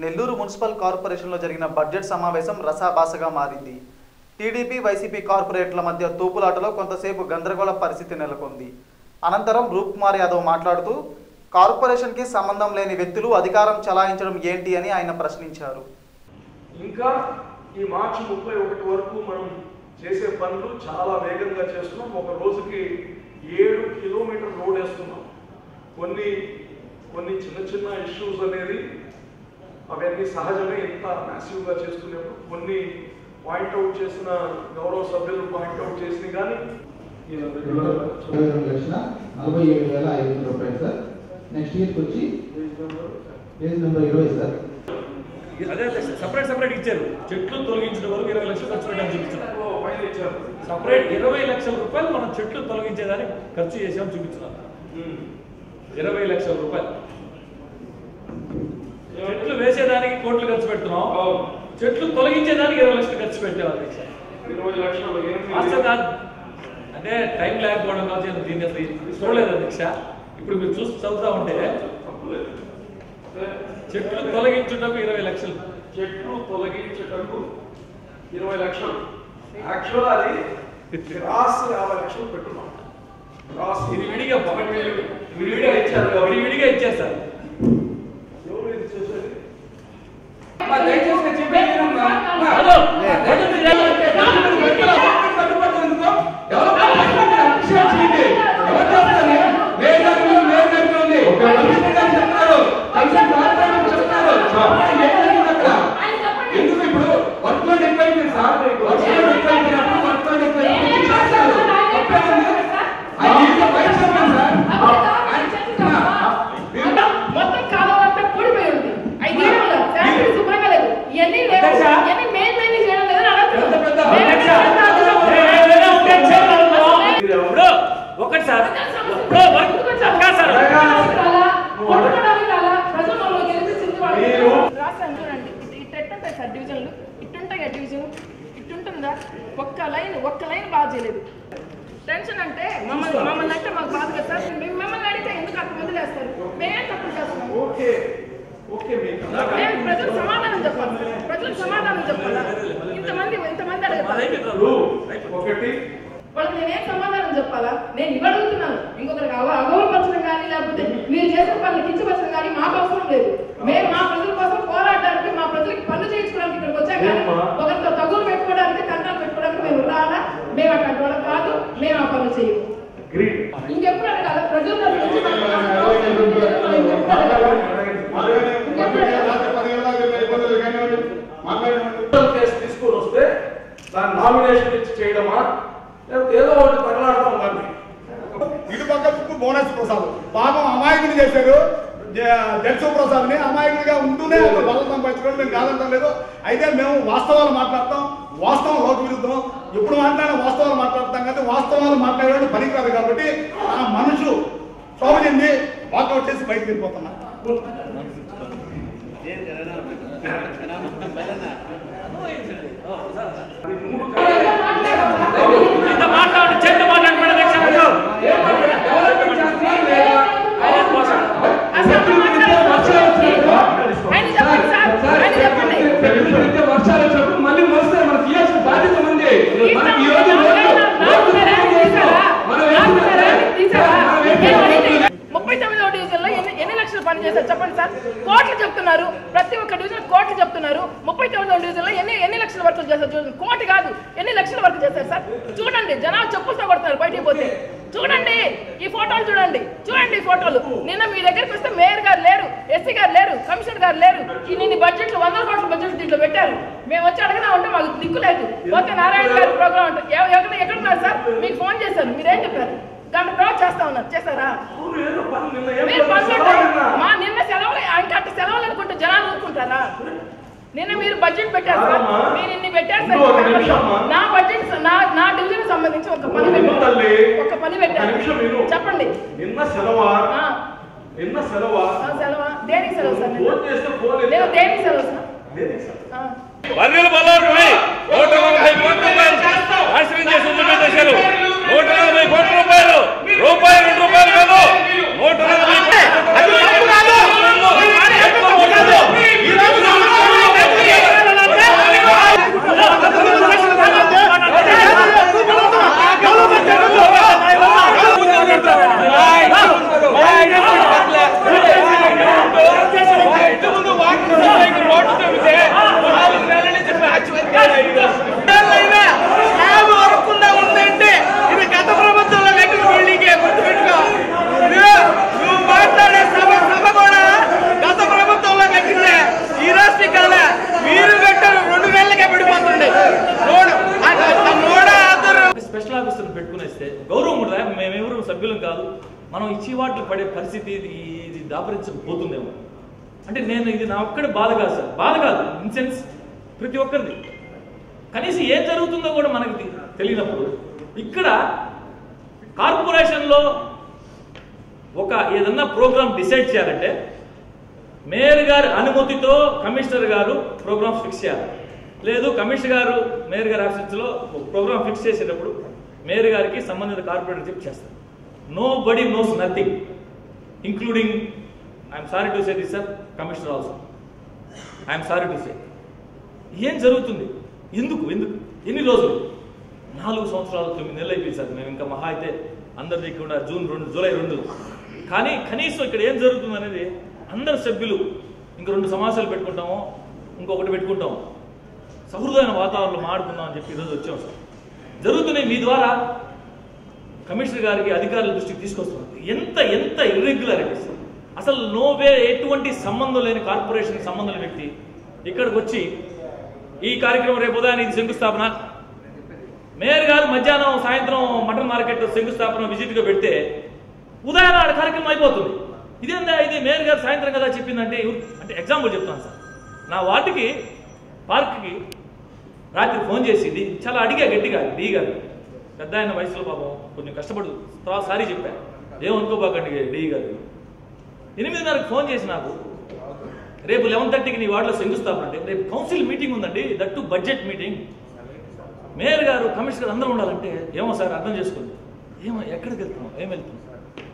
Nellore municipal కార్పొరేషన్లో జరిగిన budget సమావేశం రసాభాసగా మారింది. టీడీపీ వైసీపీ కార్పొరేట్ల మధ్య తూపులాటలో కొంతసేపు గందరగోళ పరిస్థితి నెలకొంది. అనంతరం రూప్ కుమార్ యాదవ్ మాట్లాడుతూ కార్పొరేషన్కి సంబంధం లేని వ్యక్తులు అధికారం చలాయించడం ఏంటి అని ఆయన ప్రశ్నించారు. ఇంకా ఈ మార్చి ముప్పై ఒకటి వరకు మనం చేసే పనులు చాలా వేగంగా చేస్తున్నాం ఒక రోజుకి ఏడు కిలోమీటర్ రోడ్ వేస్తున్నాం. కొన్ని కొన్ని చిన్న చిన్న ఇష్యూస్ అనేది అవన్నీ సహజమే ఇంత మ్యాసివ్గా చేస్తున్నప్పుడు కొన్ని పాయింట్అవుట్ చేసిన గౌరవ సభ్యులు పాయింట్అవుట్ చేసినవి కానీ ఇరవై రెండు లక్షల నలభై ఏడు వేల ఐదు వందల రూపాయలు సార్. నెక్స్ట్ ఇయర్కి వచ్చి పేజ్ నెంబర్ ఇరవై సార్. అదే సపరేట్ సపరేట్ ఇచ్చారు. చెట్లు తొలగించడం వరకు ఇరవై లక్షలు ఖర్చు పెట్టాలని చూపించారు. ఫైల్ ఇచ్చారు. సపరేట్ ఇరవై లక్షల రూపాయలు మనం చెట్లు తొలగించేదానికి ఖర్చు చేసామని చూపించున్నారు ఇరవై లక్షల రూపాయలు చెట్లు వేసేదానికి కోట్లు ఖర్చు పెడుతున్నాం చెట్లు తొలగించేదానికి ఇరవై లక్షలు ఖర్చు పెట్టేవాళ్ళు ఇరవై లక్షలు మాస్టర్ కాదు అంటే టైం లేకపోవడం కావచ్చు దీన్ని అసలు చూడలేదు అధ్యక్ష ఇప్పుడు మీరు చూసి చదువుతా ఉంటే చెట్లు తొలగించుటకు ఇరవై లక్షలు. చెట్లు తొలగించేటప్పుడు ఇరవై లక్షలు. యాక్చువల్ అది గ్రాస్ యాభై లక్షలు పెట్టున్నాం. ఇది విడిగా విడిగా ఇచ్చారు విడి- విడిగా ఇచ్చారు సార్ ఎవరు ఇది చేసేది హలో ఎందుకు ఇప్పుడు వర్క్ లోడ్ ఎక్కువైపోయింది సార్ వర్క్ లోడ్ ఎక్కువైపోయినప్పుడు వర్క్ లోడ్ ఎక్కువైపోయింది చేస్తారు తప్పేముంది? అది ఈజీగా బయట చెప్పండి సార్ మొత్తం కాలం అంతా కూడిపోయి ఉంది ఐదు ఏళ్ళు శానిటరీ శుభ్రంగా లేదు ఇవన్నీ లేవు ఇవన్నీ మెయిన్ మెయిన్ చేయడం లేదని అడుగుతున్నాం పెద్ద పెద్ద మేము అధ్యక్ష, ఎక్కడ ఏదైనా ఉంటే చేయాలనుకో. ఇప్పుడు ఒకటి సార్ ఇప్పుడు వర్క్ అక్కా సార్ కొట్టుకోవడానికి రాలా ప్రజలు మమ్మల్ని గెలిపించింది వాళ్ళు. మీరు- రాస్తాను చూడండి ఇటు- ఇటు ఎట్టుంటాయి సార్ డివిజన్లు ఇట్టుంటాయి డివిజన్ ఇట్టుంటుందా ఒక్క లైన్ ఒక్క లైన్ బాగా చేయలేదు. టెన్షన్ అంటే మమ్మల్ని మమ్మల్ని అంటే మాకు బాధ కదా సార్? మిమ్మల్ని అడిగితే ఎందుకు అంత మంది వేస్తారు మేమేం తప్పు మీకు మేము ప్రజలకు సమాధానం చెప్పాలి. ప్రజలకు సమాధానం చెప్పాలా? ఇంతమంది ఇంతమంది అడగతారు. వాళ్ళకి నేనేం సమాధానం చెప్పాలా? నేను ఇవి అడుగుతున్నాను. ఇంకొకరికి అవ అగౌరవపరచడం కానీ లేకపోతే మీరు చేసిన పనులు కించపరచడం కానీ మాకు అవసరం లేదు. మేము మా ప్రజల కోసం పోరాడడానికి మా ప్రజలకి పనులు చేయించుకోవడానికి ఇక్కడికి వచ్చాం కానీ ఏమ్మా? ఒకరితో తగులు పెట్టుకోవడానికి తంటాలు పెట్టుకోవడానికి మేము రాలా మేము అట్లాంటి వాళ్ళం కాదు మేము ఆ పనులు చేయము గ్రీన్ ఇంకెప్పుడు అడగాల ప్రజల తరఫు నుంచి మాకు అవసరం లేదు. మేము ఎప్పుడు అడగాలా? కేసు తీసుకొని వస్తే దాన్ని నామినేషన్ ఇచ్చి చేయడమా ఏదో ఒకటి తగలాడతాం దాన్ని ఇటు పక్కకు బోనస్ ప్రసాద్ పాపం అమాయకుని చేశారు జడ్సు ప్రసాద్ని అమాయకుడిగా ఉంటూనే ఒక బలం సంపాదించుకోవడం మేము కాదంటాం లేదు అయితే మేము వాస్తవాలు మాట్లాడతాం వాస్తవం లోక విరుద్ధం ఎప్పుడు మాట్లాడినా వాస్తవాలు మాట్లాడతాం కానీ వాస్తవాలు మాట్లాడేవాడు పనికిరాదు కాబట్టి ఆ మనుషులు శోభ చెంది వాకౌట్ చేసి బయటకు వెళ్ళిపోతున్నా ఇంత పని చేశారు. చెప్పండి సార్. కోట్లు చెప్తున్నారు. ప్రతి ఒక్క డివిజన్ కోట్లు చెప్తున్నారు. ముప్పై తొమ్మిదో డివిజన్లో ఎన్ని ఎన్ని లక్షల వర్కులు చేస్తారు చూడండి. కోటి కాదు ఎన్ని లక్షల వర్క్ చేస్తారు సార్? చూడండి. జనాలు చెప్పులతో కొడుతున్నారు బయటికి పోతే. చూడండి. ఈ ఫోటోలు చూడండి. చూడండి ఈ ఫోటోలు. నిన్న మీ దగ్గరికి వస్తే మేయర్ గారు లేరు ఎస్సీ గారు లేరు కమిషనర్ గారు లేరు. ఈ నిన్న బడ్జెట్లు వందల కోట్ల బడ్జెట్ దీంట్లో పెట్టారు. మేము వచ్చి అడగదా ఉంటే మాకు దిక్కు లేదు. పోతే నారాయణ గారి ప్రోగ్రామ్ అంటే. ఎక్కడున్నారు సార్? మీకు ఫోన్ చేశారు మీరేం చెప్పారు? గంట తర్వాత చేస్తా ఉన్నారు. చేశారా? అవును, ఏదో పని నిన్న ఏం మీరు పని పనులు సెలవు నిన్న? మా నిన్న సెలవులు అంటే అట్ట సెలవులు అనుకుంటే జనాలు ఊరుకుంటారా? నిన్న మీరు బడ్జెట్ పెట్టారు సార్. మీరు ఇన్ని పెట్టారు సార్. ఇంకో. నా బడ్జెట్ నా నా డివిజన్ సంబంధించి ఒక పని ఒక పని పెట్టారు. చెప్పండి. నిన్న సెలవా? ఆ, నిన్న సెలవా? ఆ సెలవా. దేనికి సెలవు సార్ నిన్న? ఫోన్ చేస్తే ఫోన్ నేను. దేనికి సెలవు సార్? నూట నలభై కోట్ల రూపాయలు నాశనం చేసి వదిలిపెట్టేశారు నూట నలభై కోట్ల రూపాయలు రూపాయలు రెండు రూపాయలు కాదు నూట నలభై కోట్ల రూపాయలు. ఎక్కువ కాదు. ఈ రోజు సభ్యులం కాదు. మనం చికాకులు పడే పరిస్థితి ఇది ఇది అంటే నేను ఇది నా ఒక్కడ బాధ కాదు సార్. బాధ కాదు. ఇన్ సెన్స్ ప్రతి ఒక్కరిది. కనీసం ఏం జరుగుతుందో కూడా మనకి తెలియనప్పుడు ఇక్కడ కార్పొరేషన్లో ఒక ఏదన్నా ప్రోగ్రామ్ డిసైడ్ చేయాలంటే మేయర్ గారి అనుమతితో కమిషనర్ గారు ప్రోగ్రామ్ ఫిక్స్ చేయాలి. లేదు కమిషనర్ గారు మేయర్ గారి ఆఫీస్లో ప్రోగ్రామ్ ఫిక్స్ చేసేటప్పుడు మేయర్ గారికి సంబంధిత కార్పొరేటర్ చెప్పి చేస్తారు. Nobody knows nothing including sorry sorry say say sir, sir commissioner also I'm sorry to say ఏం జరుగుతుంది? ఎందుకు? ఎందుకు? ఎన్ని రోజులు? నాలుగు సంవత్సరాలు తొమ్మిది నెలలు అయిపోయింది సార్. మేము ఇంకా మహా అయితే అందరి కూడా జూన్ రెండు జూలై రెండు. కానీ కనీసం ఇక్కడ ఏం జరుగుతుంది అనేది అందరు సభ్యులు ఇంక రెండు సమావేశాలు పెట్టుకుంటాము ఇంకొకటి పెట్టుకుంటాము. సహృదయమైన వాతావరణంలో మాడుకుందాం అని చెప్పి ఈరోజు వచ్చాం సార్. జరుగుతున్నాయి మీ ద్వారా. కమిషనర్ గారికి అధికారుల దృష్టికి తీసుకొస్తున్నారు ఎంత ఎంత ఇర్రెగ్యులారిటీస్ అసలు నో వే ఎటువంటి సంబంధం లేని కార్పొరేషన్ సంబంధం లేని వ్యక్తి ఇక్కడికి వచ్చి ఈ కార్యక్రమం రేపు ఉదయాన్ని ఇది శంకుస్థాపన. మేయర్ గారు మధ్యాహ్నం సాయంత్రం మటన్ మార్కెట్ శంకుస్థాపన విజిట్గా పెడితే ఉదయం ఆడ కార్యక్రమం అయిపోతుంది. ఇదేందా ఇది? మేయర్ గారు సాయంత్రం కదా చెప్పిందంటే అంటే ఎగ్జాంపుల్ చెప్తాను సార్. నా వార్డుకి పార్క్కి రాత్రి ఫోన్ చేసింది. చాలా అడిగా గట్టిగా డీ గారు పెద్ద ఆయన వయసులో పాపం కొంచెం కష్టపడు తర్వాత సారీ చెప్పాను ఏమనుకోబాకండి డీ గారు? ఎనిమిదిన్నరకు ఫోన్ చేసి నాకు రేపు లెవెన్ థర్టీకి నీ వార్డులో శంకుస్థాపన అంటే రేపు కౌన్సిల్ మీటింగ్ ఉందండి. That to budget meeting. Mayor గారు కమిషనర్ అందరూ ఉండాలంటే ఏమో సార్ అర్థం చేసుకోండి. ఏమో ఎక్కడికి వెళ్తున్నాం ఏం వెళ్తున్నాం